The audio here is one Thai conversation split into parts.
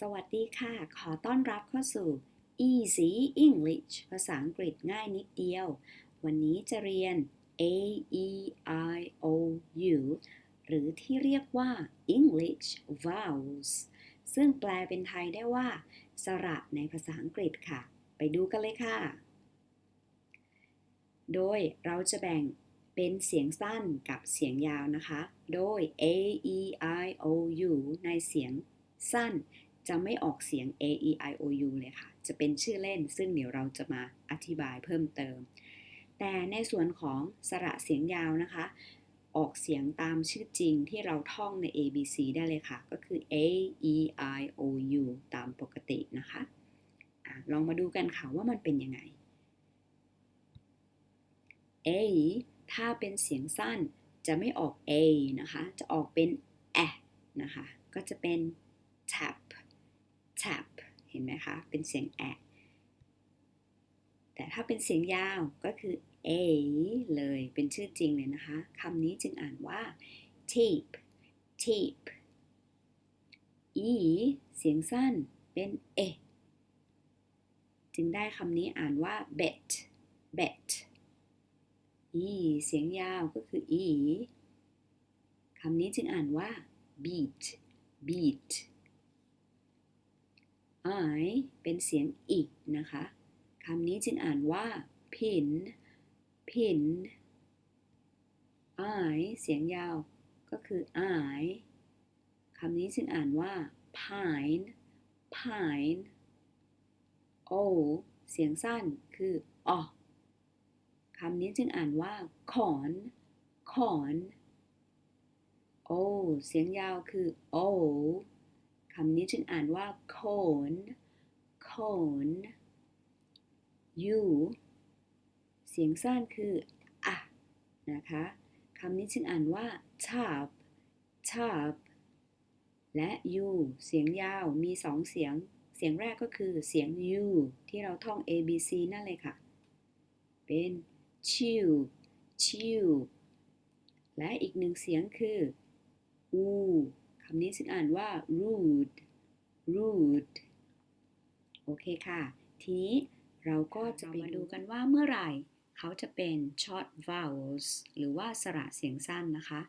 สวัสดีค่ะ ขอต้อนรับเข้าสู่ Easy English ภาษาอังกฤษง่ายนิดเดียว วันนี้จะเรียน A E I O U หรือที่เรียกว่า English vowels ซึ่งแปลเป็นไทยได้ว่า สระในภาษาอังกฤษค่ะ ไปดูกันเลยค่ะ โดยเราจะแบ่งเป็นเสียงสั้นกับเสียงยาวนะคะ โดย A E I O U ในเสียงสั้น จะไม่ออกเสียง a e i o u เลยค่ะ จะเป็นชื่อเล่น ซึ่งเดี๋ยวเราจะมาอธิบายเพิ่มเติม แต่ในส่วนของสระเสียงยาวนะคะ ออกเสียงตามชื่อจริงที่เราท่องใน A B C ได้เลยค่ะ ก็คือ A E I O U ตามปกตินะคะอะลองมาดูกันค่ะว่ามันเป็นยังไง A ถ้าเป็นเสียงสั้นจะไม่ออก A นะคะ จะออกเป็น a นะคะ ก็จะเป็น tap tap เห็นไหมคะ เป็นเสียงแอะแต่ถ้าเป็นเสียงยาวก็คือ a เลยเป็นชื่อจริงเลยนะคะคำนี้จึงอ่านว่า tape tape e เสียงสั้นเป็นเอจึงได้คำนี้อ่านว่า bet bet e เสียงยาวก็คือ e คำนี้จึงอ่านว่า beat beat I เป็นเสียงอีกนะคะคำนี้จึงอ่านว่า pin pin I เสียงยาวก็คือ I คำนี้จึงอ่านว่า pine pine O เสียงสั้นคือออคำนี้จึงอ่านว่า corn corn O เสียงยาวคือ O คำนี้จึงอ่านว่า cone cone u เสียงสั้นคืออะนะคะคำนี้จึงอ่านว่า tub tub และ u เสียงยาวมีสองเสียง เสียงแรกก็คือเสียง u ที่เราท่อง a b c นั่นเลยค่ะ เป็น tube tube และอีกหนึ่งเสียงคือ u คำนี้จึงอ่านว่า rude rude โอเคค่ะ ทีนี้เราก็จะมาดูกันว่าเมื่อไหร่ เขาจะเป็น short vowels หรือว่าสระเสียงสั้นนะคะ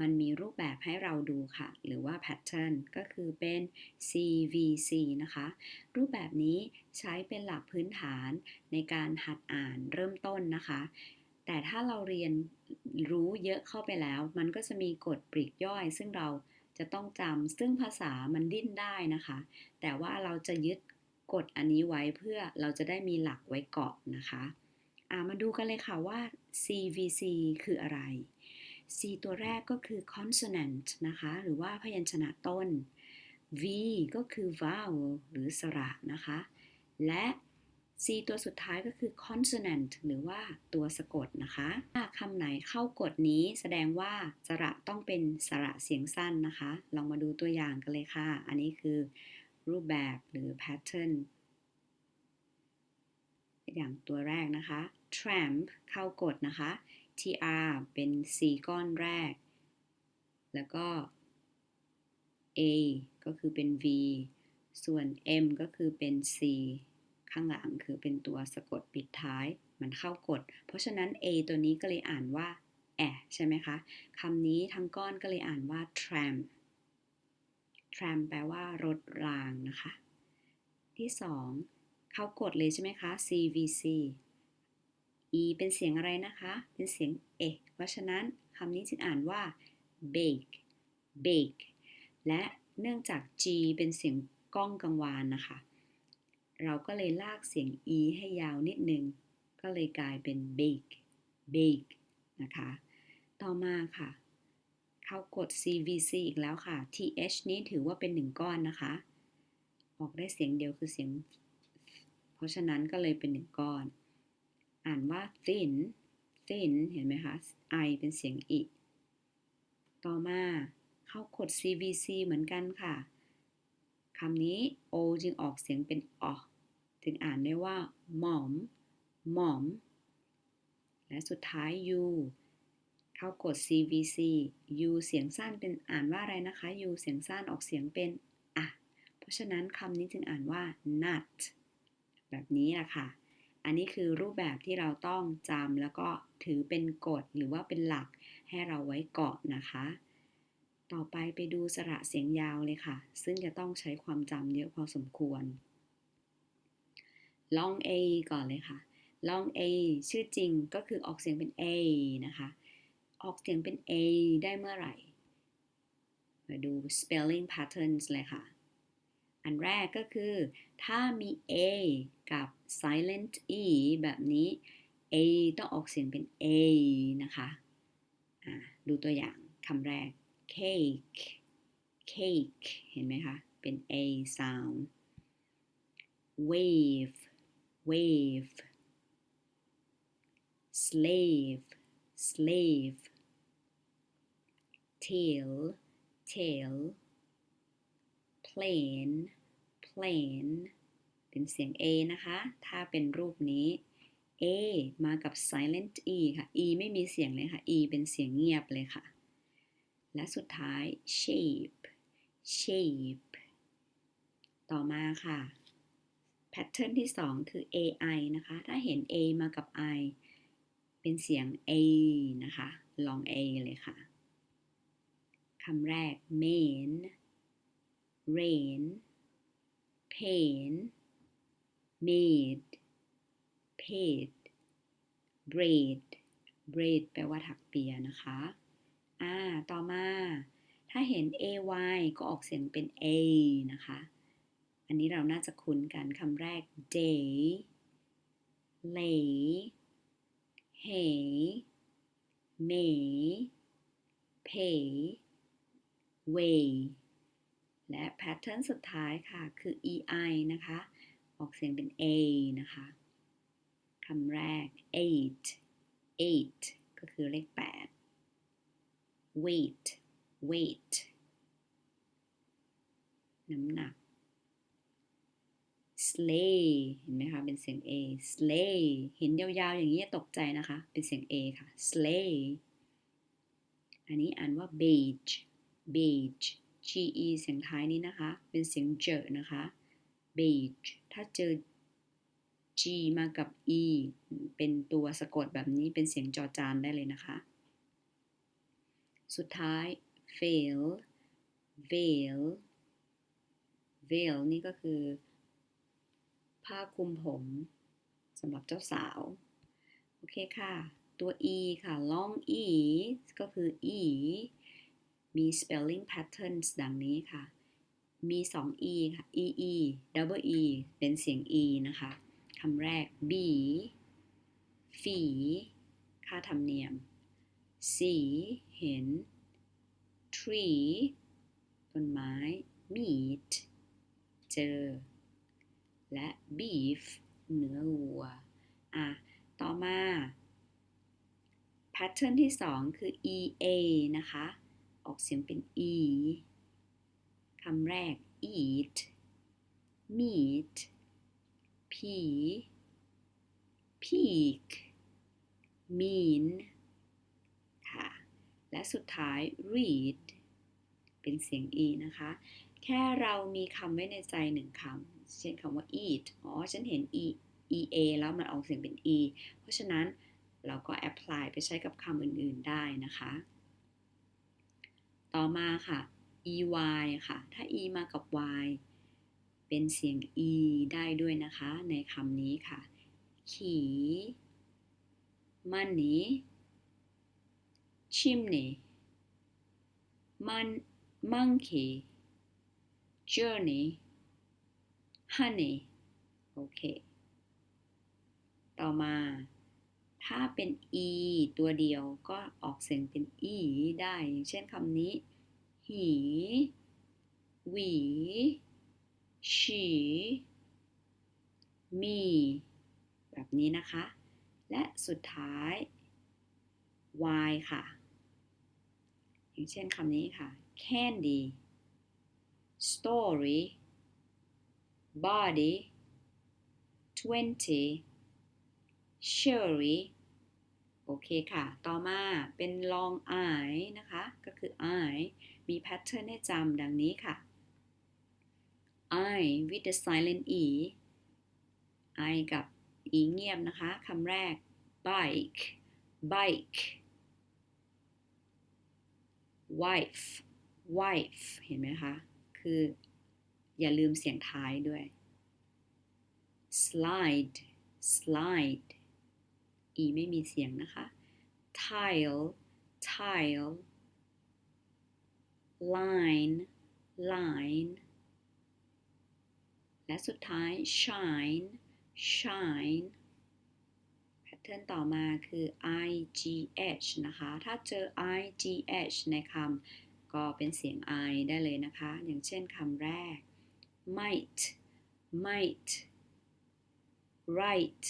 มันมีรูปแบบให้เราดูค่ะ หรือว่า pattern ก็คือเป็น CVC นะคะ รูปแบบนี้ใช้เป็นหลักพื้นฐานในการหัดอ่านเริ่มต้นนะคะ แต่ถ้าเราเรียนรู้เยอะเข้าไปแล้ว มันก็จะมีกฎปลีกย่อย ซึ่งเรา จะต้องจำซึ่งภาษามันดิ้นได้นะคะ แต่ว่าเราจะยึดกฎอันนี้ไว้เพื่อเราจะได้มีหลักไว้เกาะนะคะามาดูกันเลยค่ะว่า CVC คืออะไร C ตัวแรกก็คือ consonant นะคะ หรือว่าพยัญชนะต้น V ก็คือ vowel หรือสระนะคะ และ C ตัวสุดท้ายก็คือ consonant หรือว่าตัวสะกดนะคะถ้าคำไหนเข้ากฎนี้แสดงว่าสระต้องเป็นสระเสียงสั้นนะคะ ลองมาดูตัวอย่างกันเลยค่ะ อันนี้คือรูปแบบหรือ pattern อย่างตัวแรกนะคะ tramp เข้ากฎนะคะ tr เป็น c ก้อนแรก แล้วก็ a ก็คือเป็น v ส่วน m ก็คือเป็น c ข้างหลังคือเป็นตัวสะกดปิดท้าย มันเข้ากฎเพราะฉะนั้น a ตัวนี้ก็เลยอ่านว่าแอใช่ไหมคะคำนี้ทั้งก้อนก็เลยอ่านว่า tram tram แปลว่ารถรางนะคะ ที่ 2 เข้ากฎเลยใช่ไหมคะ CVC e เป็นเสียงอะไรนะคะ เป็นเสียงเอเพราะฉะนั้นคำนี้จึงอ่านว่า bake bake และเนื่องจาก G เป็นเสียงก้องกังวานนะคะ เราก็เลยลากเสียง e ให้ยาวนิดนึง ก็เลยกลายเป็น bake bake นะคะ ต่อมาค่ะ เข้ากด CVC อีกแล้วค่ะ TH นี้ถือว่าเป็นหนึ่งก้อนนะคะ ออกได้เสียงเดียวคือเสียง เพราะฉะนั้นก็เลยเป็นหนึ่งก้อน อ่านว่า thin thin เห็นไหมคะ I เป็นเสียงอีต่อมาเข้ากด CVC เหมือนกันค่ะ คำนี้ O จึงออกเสียงเป็นอจึงอ่านได้ว่า mom mom และสุดท้าย U เข้ากด CVC U เสียงสั้นเป็นอ่านว่าอะไรนะคะ U เสียงสั้นออกเสียงเป็นอะเพราะฉะนั้นคำนี้จึงอ่านว่า nut แบบนี้แหละค่ะ อันนี้คือรูปแบบที่เราต้องจำแล้วก็ถือเป็นกฎหรือว่าเป็นหลักให้เราไว้เกาะนะคะ ต่อไปไปดูสระเสียงยาวเลยค่ะ ซึ่งจะต้องใช้ความจำเยอะพอสมควร long a ก่อนเลยค่ะ long a ชื่อจริงก็คือออกเสียงเป็น a นะคะ ออกเสียงเป็น a ได้เมื่อไหร่ มาดู spelling patterns เลยค่ะ อันแรกก็คือ ถ้ามี a กับ silent e แบบนี้ a ต้องออกเสียงเป็น a นะคะะดูตัวอย่างคำแรก cake cake เห็นไหมคะ เป็น a sound wave wave slave slave tail tail plane plane เป็นเสียง a นะคะ ถ้าเป็นรูปนี้ a มากับ silent e ค่ะ e ไม่มีเสียงเลยค่ะ e เป็นเสียงเงียบเลยค่ะ และสุดท้าย shape shape ต่อมาค่ะ pattern ที่ 2 คือ ai นะคะ ถ้าเห็น a มากับ i เป็นเสียง a นะคะ ลอง a เลยค่ะ คำแรก main rain pain made paid braid braid แปลว่าถักเปียนะคะ อ่า ต่อมา ถ้าเห็น ay ก็ออกเสียงเป็น a นะคะ อันนี้เราน่าจะคุ้นกันคำแรก day lay hay may pay way และแพทเทิร์นสุดท้ายค่ะ คือ ei นะคะ ออกเสียงเป็น a นะคะคำแรก eight eight ก็คือเลข 8 weight weight น้ำหนัก slay เห็นไหมคะ เป็นเสียง a slay เห็นยาวๆ อย่างนี้ตกใจนะคะ เป็นเสียง a ค่ะ slay อันนี้อ่านว่า beige beige ge เสียงท้ายนี้นะคะ เป็นเสียงเจอนะคะ beige ถ้าเจอ g มากับ e เป็นตัวสะกดแบบนี้เป็นเสียงจอจานได้เลยนะคะ สุดท้าย veil veil veil นี่ก็คือ ผ้าคลุมผมสำหรับเจ้าสาว โอเคค่ะ ตัว e ค่ะ long e ก็คือ e มี spelling patterns ดังนี้ค่ะ มี 2 e ค่ะ e e double e เป็นเสียง e นะคะคำแรก b ฝี ค่าธรรมเนียมสี เห็น tree ต้นไม้ meat เจอ และ beef เนื้อวัว อะ ต่อมา pattern ที่2คือ ea นะคะ ออกเสียงเป็น e คำแรก eat meat ผี peak mean และสุดท้าย read เป็นเสียง e นะคะ แค่เรามีคำไว้ในใจหนึ่งคำ เช่นคำว่า eat อ๋อ ฉันเห็น e ea แล้วมันออกเสียงเป็น e เพราะฉะนั้นเราก็ apply ไปใช้กับคำอื่น ๆ ได้นะคะ ต่อมาค่ะ ey ค่ะ ถ้า e มากับ y เป็นเสียง e ได้ด้วยนะคะ ในคำนี้ค่ะ ขี่ money chimney man monkey journey honey โอเค ต่อมา ถ้าเป็น e ตัวเดียวก็ออกเสียงเป็น e ได้ อย่างเช่นคำนี้หีหวีฉีมีแบบนี้นะคะ และสุดท้าย y ค่ะ อย่างเช่นคำนี้ค่ะ candy story body twenty cherry โอเคค่ะ ต่อมาเป็น long i นะคะ ก็คือ i มี pattern ให้จำดังนี้ค่ะ I with the silent e I กับ e เงียบนะคะ คำแรก bike bike wife wife เห็นไหมคะ คือ อย่าลืมเสียงท้ายด้วย slide slide e ไม่มีเสียงนะคะ tile tile line line และสุดท้าย shine shine เทิร์นต่อมาคือ igh นะคะ ถ้าเจอ igh ในคำก็เป็นเสียง i ได้เลยนะคะ อย่างเช่นคำแรก might might right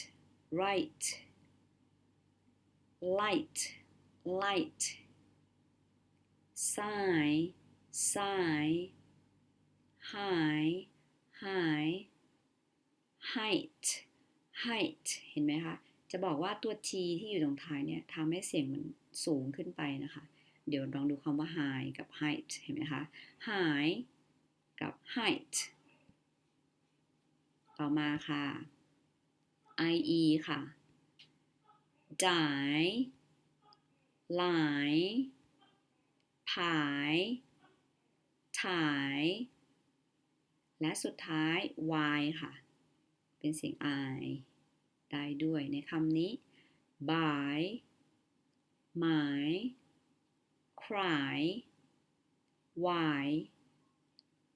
right light light sigh sigh high high height height เห็นไหมคะ จะบอกว่าตัว t ที่อยู่ตรงท้ายเนี่ยทำให้เสียงมันสูงขึ้นไปนะคะ เดี๋ยวลองดูคำว่า high กับ height เห็นไหมคะ high กับ height ต่อมาค่ะ ie ค่ะ die lie ผายถ่าย และสุดท้าย y ค่ะ เป็นเสียง i ได้ด้วยในคำนี้ buy หมาย cry why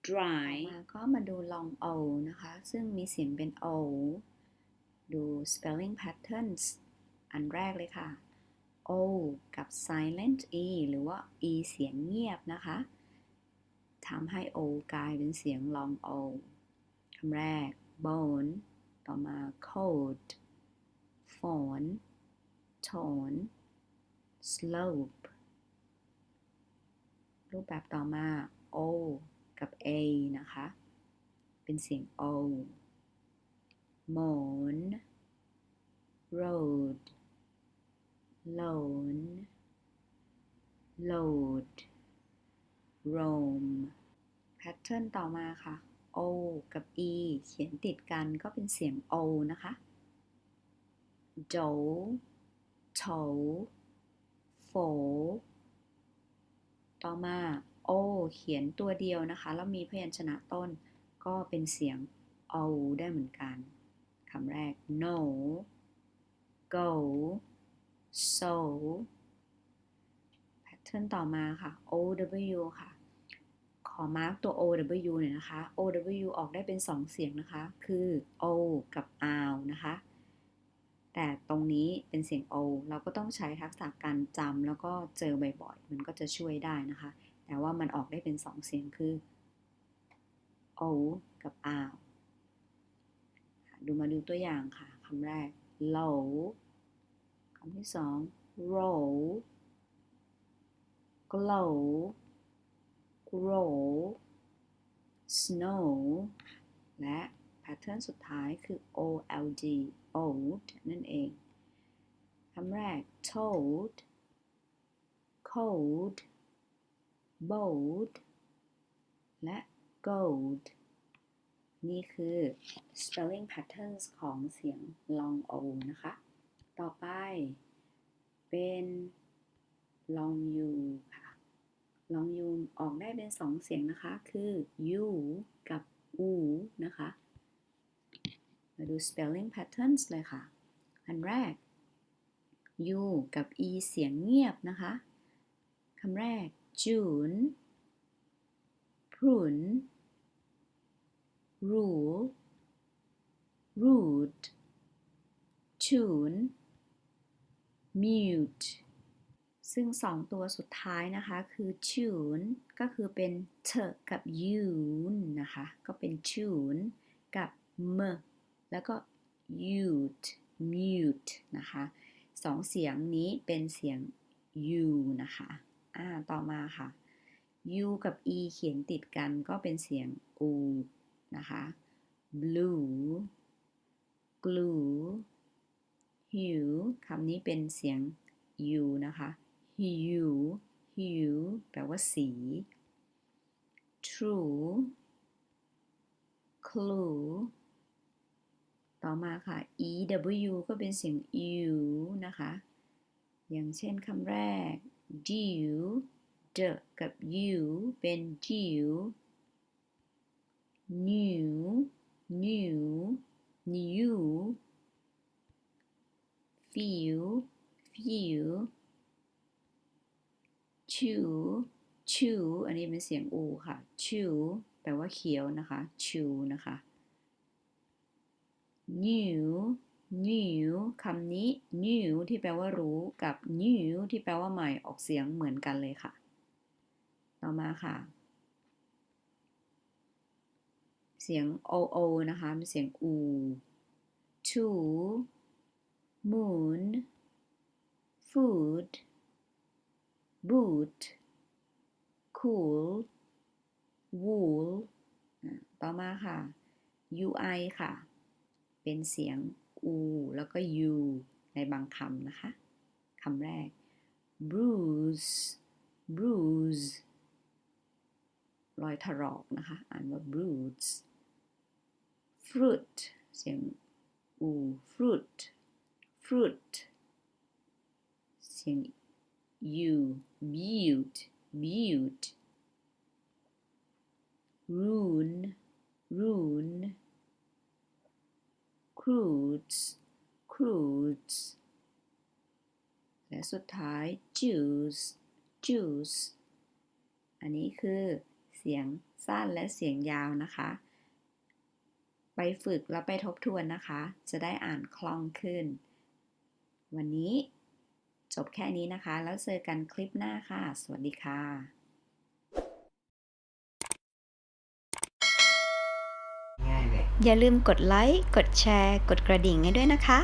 dry มาก็มาดู long o นะคะ ซึ่งมีเสียงเป็น o ดู spelling patterns อันแรกเลยค่ะ o กับ silent e หรือว่า e เสียงเงียบนะคะทำให้ o กลายเป็นเสียง long o คำแรก bone ต่อมา cold phone tone slope รูปแบบต่อมา o กับ a นะคะ เป็นเสียง o moan road loan load roam แพทเทิร์นต่อมาค่ะ o กับ e เขียนติดกันก็เป็นเสียง o นะคะ โจโถโฝต่อมา o เขียนตัวเดียวนะคะ แล้วมีพยัญชนะต้น ก็เป็นเสียง o ได้เหมือนกันคำแรก no go so แพทเทิร์นต่อมาค่ะ ow ค่ะ ขอมาร์กตัว ow หน่อยนะคะ ow ออกได้เป็น 2 เสียงนะคะ คือ o กับ ow นะคะ แต่ตรงนี้เป็นเสียง o เราก็ต้องใช้ทักษะการจำแล้วก็เจอบ่อยๆ มันก็จะช่วยได้นะคะ แต่ว่ามันออกได้เป็น2เสียงคือ o กับ ow ดูมาดูตัวอย่างค่ะคำแรก low คำที่สอง roll glow grow snow และ ทเทิร์นสุดท้ายคือ old old นั่นเอง คำแรก told cold bold และ gold นี่คือ spelling patterns ของเสียง long o นะคะ ต่อไปเป็น long u ค่ะ long u ออกได้เป็น2เสียงนะคะ คือ u กับ u นะคะ มาดู spelling patterns เลยค่ะ อันแรก u กับ e เสียงเงียบนะคะคำแรก June prune rule rude tune mute ซึ่งสองตัวสุดท้ายนะคะ คือ tune ก็คือเป็นเธอกับ yun นะคะ ก็เป็น tune กับ m แล้วก็ mute mute นะคะสองเสียงนี้เป็นเสียง u นะคะอ่าต่อมาค่ะ u กับ e เขียนติดกันก็เป็นเสียง u นะคะ blue glue hue คำนี้เป็นเสียง u นะคะ hue hue แปลว่าสี true clue ต่อมาค่ะ ew ก็เป็นเสียง u นะคะ อย่างเช่นคำแรก dew d กับ u เป็น dew new new new feel feel chew chew อันนี้เป็นเสียง u ค่ะ chew แปลว่าเคี้ยวนะคะ chew นะคะ new new คำนี้ new ที่แปลว่ารู้กับ new ที่แปลว่าใหม่ออกเสียงเหมือนกันเลยค่ะ ต่อมาค่ะ เสียง oo นะคะเป็นเสียง u to moon food boot cool wool ต่อมาค่ะ ui ค่ะ เป็นเสียง u แล้วก็ u ในบางคำนะคะคำแรก bruise bruise รอยถลอกนะคะ อ่านว่า bruise fruit เสียง u fruit fruit เสียง u butte butte rune rune crudes crudes และสุดท้าย juice juice อันนี้คือเสียงสั้นและเสียงยาวนะคะ ไปฝึกแล้วไปทบทวนนะคะ จะได้อ่านคล่องขึ้น วันนี้จบแค่นี้นะคะ แล้วเจอกันคลิปหน้าค่ะ สวัสดีค่ะ ง่ายเลย อย่าลืมกดไลค์ กดแชร์ กดกระดิ่งให้ด้วยนะคะ